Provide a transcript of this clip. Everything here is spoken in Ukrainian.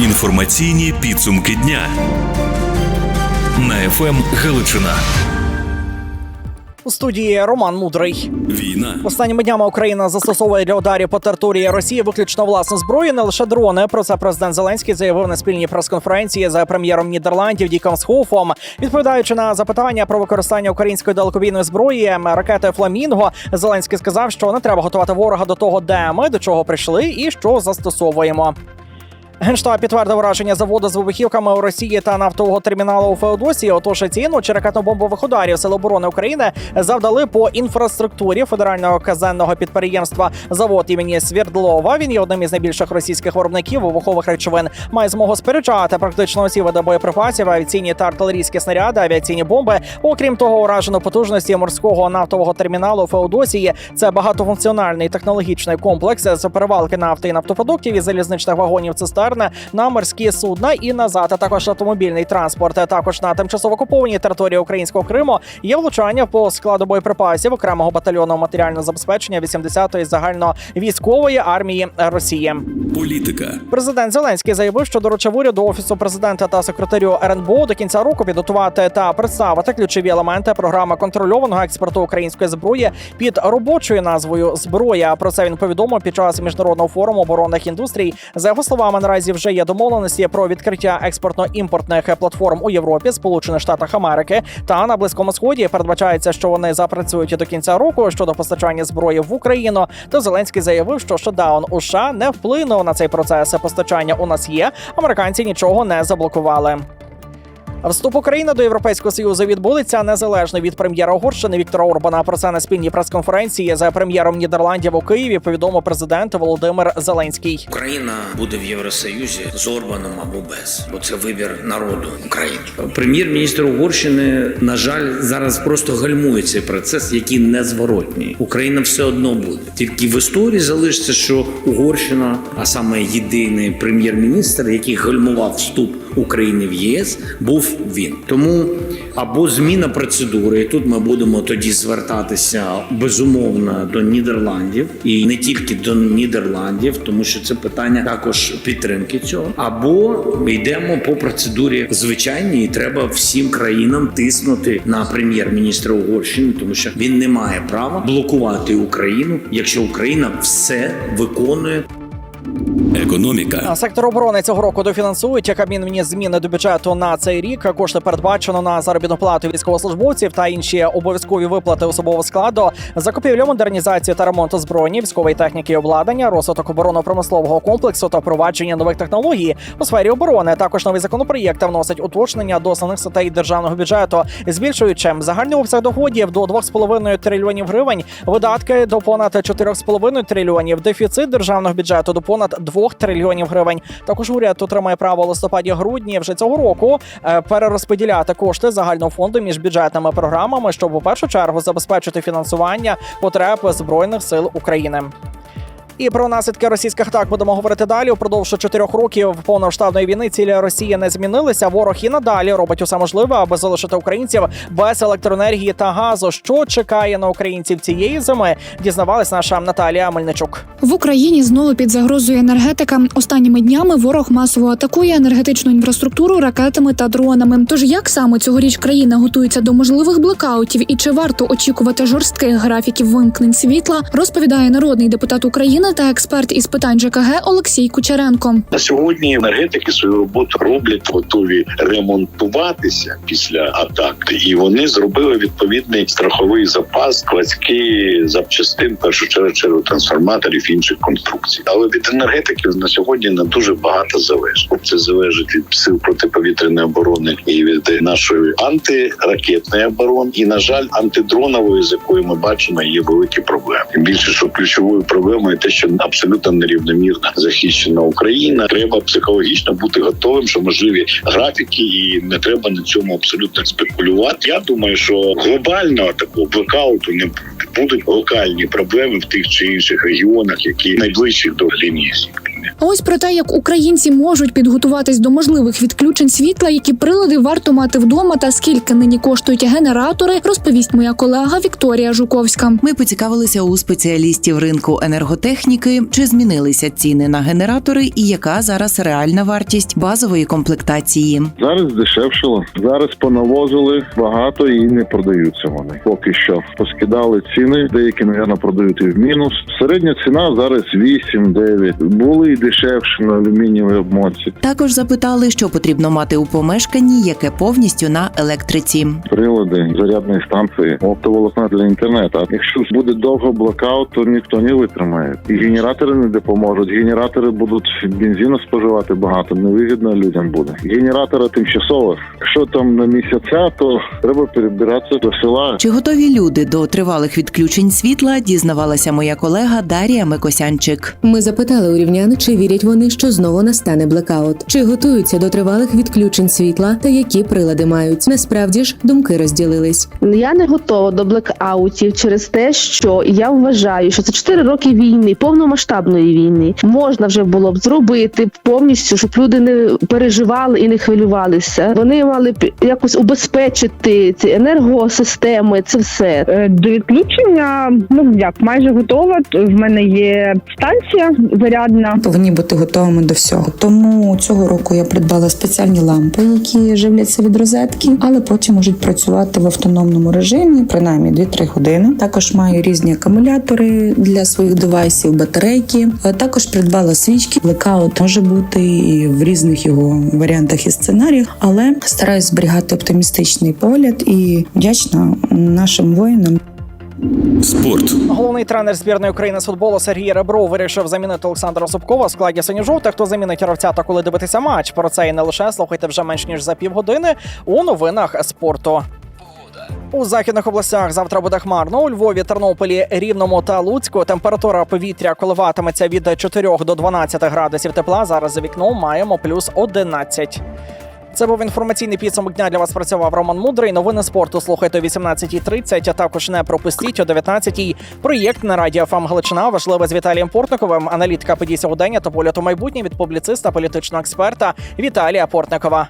Інформаційні підсумки дня на ФМ Галичина. У студії Роман Мудрий. Війна Останніми днями Україна застосовує для ударів по території Росії виключно власну зброю, не лише дрони. Про це президент Зеленський заявив на спільній прес-конференції за прем'єром Нідерландів Діком Схофом. Відповідаючи на запитання про використання української далекобійної зброї ракети Фламінго, Зеленський сказав, що не треба готувати ворога до того, де ми до чого прийшли, і що застосовуємо. Генштаб підтвердив враження заводу з вибухівками у Росії та нафтового терміналу у Феодосії. Отож ці ночі ракетно-бомбових ударів Сил оборони України завдали по інфраструктурі федерального казенного підприємства завод імені Свердлова. Він є одним із найбільших російських виробників вибухових речовин. Має змогу сперечати практично усі види боєприпасів, авіаційні та артилерійські снаряди, авіаційні бомби. Окрім того, уражено потужності морського нафтового терміналу Феодосії. Це багатофункціональний технологічний комплекс з перевалки нафти і нафтопродуктів і залізничних вагонів цистерн на морські судна і назад. А також автомобільний транспорт. Також на тимчасово окупованій території українського Криму є влучання по складу боєприпасів окремого батальйону матеріального забезпечення 80-ї загальновійськової армії Росії. політика, Президент Зеленський заявив, що доручив уряду офісу президента та секретарю РНБО до кінця року підготувати та представити ключові елементи програми контрольованого експорту української зброї під робочою назвою Зброя. Про це він повідомив під час міжнародного форуму оборонних індустрій. За його словами, наразі вже є домовленості про відкриття експортно-імпортних платформ у Європі, Сполучених Штатах Америки та на Близькому Сході. Передбачається, що вони запрацюють до кінця року щодо постачання зброї в Україну. То Зеленський заявив, що шатдаун у США не вплинув на цей процес. Постачання у нас є. Американці нічого не заблокували. Вступ України до Європейського союзу відбудеться незалежно від прем'єра Угорщини Віктора Орбана. Про це на спільній прес-конференції за прем'єром Нідерландів у Києві повідомив президент Володимир Зеленський. Україна буде в Євросоюзі з Орбаном або без, бо це вибір народу України. Прем'єр-міністр Угорщини, на жаль, зараз просто гальмує цей процес, який незворотній. Україна все одно буде. Тільки в історії залишиться, що Угорщина, а саме єдиний прем'єр-міністр, який гальмував вступ України в ЄС, був він. Тому або зміна процедури, і тут ми будемо тоді звертатися безумовно до Нідерландів, і не тільки до Нідерландів, тому що це питання також підтримки цього. Або йдемо по процедурі звичайній, і треба всім країнам тиснути на прем'єр-міністра Угорщини, тому що він не має права блокувати Україну, якщо Україна все виконує економіка, Сектор оборони цього року дофінансують. Кабмін вніс зміни до бюджету на цей рік. Кошти передбачено на заробітну плату військовослужбовців та інші обов'язкові виплати особового складу, закупівлю, модернізацію та ремонт озброєння, військової техніки і обладнання, розвиток оборонно-промислового комплексу та впровадження нових технологій у сфері оборони. Також новий законопроєкт вносить уточнення до основних статей державного бюджету, збільшуючи загальний обсяг доходів до 2,5 трильйонів гривень, видатки до понад 4,5 трильйонів, дефіцит державного бюджету до понад 2 трильйонів гривень. Також уряд отримає право листопаді-грудні вже цього року е, перерозподіляти кошти загального фонду між бюджетними програмами, щоб у першу чергу забезпечити фінансування потреб збройних сил України. І про наслідки російських атак будемо говорити далі. Упродовж чотирьох років повномасштабної війни цілі Росії не змінилися. Ворог і надалі робить усе можливе, аби залишити українців без електроенергії та газу. Що чекає на українців цієї зими? Дізнавалась наша Наталія Мельничук. В Україні знову під загрозою енергетика. Останніми днями ворог масово атакує енергетичну інфраструктуру ракетами та дронами. Тож як саме цьогоріч країна готується до можливих блекаутів і чи варто очікувати жорстких графіків вимкнень світла, розповідає народний депутат України та експерт із питань ЖКГ Олексій Кучеренко. На сьогодні енергетики свою роботу роблять, готові ремонтуватися після атак, і вони зробили відповідний страховий запас, складські запчастин, першу чергу трансформаторів інших конструкцій. Але від енергетиків на сьогодні не дуже багато залежить. Це залежить від сил протиповітряної оборони і від нашої антиракетної оборони, і на жаль, антидронової, з якою ми бачимо, є великі проблеми. Тим більше, що ключовою проблемою те, що абсолютно нерівномірно захищена Україна. Треба психологічно бути готовим, що можливі графіки, і не треба на цьому абсолютно спекулювати. Я думаю, що глобального такого блокауту не. Будуть локальні проблеми в тих чи інших регіонах, які найближчі до лінії. України. А ось про те, як українці можуть підготуватись до можливих відключень світла, які прилади варто мати вдома, та скільки нині коштують генератори, розповість моя колега Вікторія Жуковська. Ми поцікавилися у спеціалістів ринку енерготехніки, чи змінилися ціни на генератори і яка зараз реальна вартість базової комплектації. Зараз дешевшило. Зараз понавозили багато і не продаються вони. Поки що поскидали ціни. Деякі, мабуть, продають і в мінус. Середня ціна зараз 8-9. Були і дешевші на алюмінієвій обмотці. Також запитали, що потрібно мати у помешканні, яке повністю на електриці. Прилади зарядної станції, оптоволокна для інтернету. А якщо буде довго блокаут, то ніхто не витримає. І генератори не допоможуть. Генератори будуть бензину споживати багато. Невигідно людям буде. Генератори тимчасово. Якщо там на місяця, то треба перебиратися до села. Чи готові люди до тривалих відключень світла? Дізнавалася моя колега Дарія Микосянчик. Ми запитали у рівнян, чи вірять вони, що знову настане блекаут, чи готуються до тривалих відключень світла та які прилади мають. Насправді ж думки розділились. Я не готова до блекаутів через те, що я вважаю, що це 4 роки війни, повномасштабної війни, можна вже було б зробити повністю, щоб люди не переживали і не хвилювалися. Вони мали б якось убезпечити ці енергосистеми. Це все. Е, До відключення, ну як майже готова. В мене є станція зарядна. Повинні бути готовими до всього. Тому цього року я придбала спеціальні лампи, які живляться від розетки, але потім можуть працювати в автономному режимі, принаймні 2-3 години. Також маю різні акумулятори для своїх девайсів, батарейки. Е, Також придбала свічки. Блекаут може бути і в різних його варіантах і сценаріях, але стараюсь зберігати оптимістичний погляд і вдячна нашим воїнам. Спорт. Головний тренер збірної України з футболу Сергій Ребров вирішив замінити Олександра Зубкова в складі синьо-жовтих. Хто замінить гравця та коли дивитися матч? Про це і не лише слухайте вже менш ніж за півгодини у новинах спорту. У західних областях завтра буде хмарно. У Львові, Тернополі, Рівному та Луцьку температура повітря коливатиметься від 4 до 12 градусів тепла. Зараз за вікном маємо плюс 11. Це був інформаційний підсумок дня. Для вас працював Роман Мудрий. Новини спорту слухайте о 18.30, а також не пропустіть о 19.00. Проєкт на радіо ФМ Галичина важливе з Віталієм Портниковим. Аналітика подій сьогодення та погляд у майбутнє від публіциста політичного експерта Віталія Портникова.